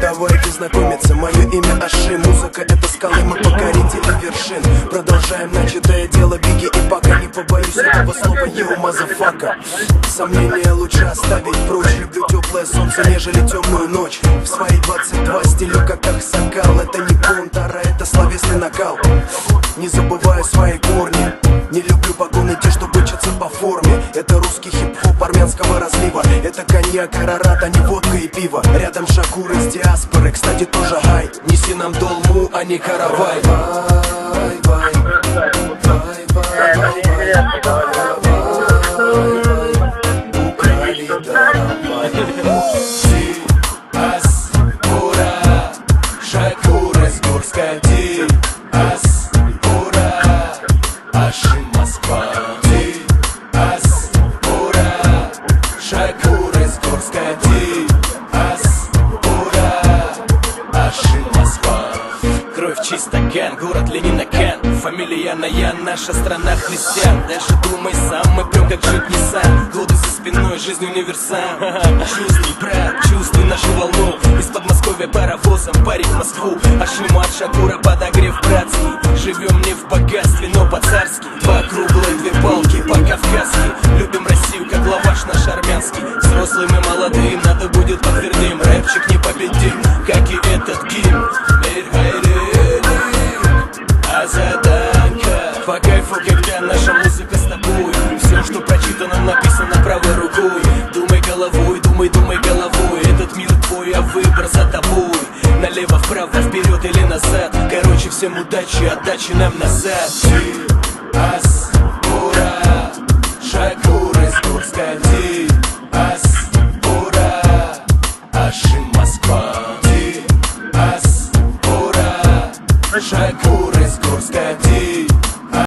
Давайте знакомиться, мое имя Аши Музыка это скалы, мы покорители вершин. Продолжаем начатое дело, беги и пока не побоюсь этого слова Йоу, мазафака Сомнения лучше оставить прочь. Люблю теплое солнце, нежели темную ночь. В свои 22 стилю как Аксакал. Это не бунтара, это словесный накал. Не забываю свои корни. Не люблю разлива Это коньяк, арарат, а не водка и пиво. Рядом Шакур из диаспоры, кстати тоже хай Неси нам долму, а не каравай. Вай, вай, вай, вай, Кровь чисто ген, город Ленина Кен. Фамилия Наян, наша страна христиан. Дальше думай сам, мы прям как не сам Годы за спиной, жизнь универсам. Чувствуй, брат, чувствуй нашу волну. Из Подмосковья паровозом парить в Москву. Ашиму от Шакура подогрев братский. Живем не в богатстве, но по-царски. По круглой две палки, по-кавказски Любим Россию, как лаваш наш армянский. Взрослым и молодым надо будет по твердым Рэпчик непобедим, за тобой. Налево, вправо, вперед или назад. Короче, всем удачи, отдачи нам назад. Ас, ура. Шакур из Курска, ти, ас, ура. Ашин, Москва, ти, ас, ура. Шакур из Курска,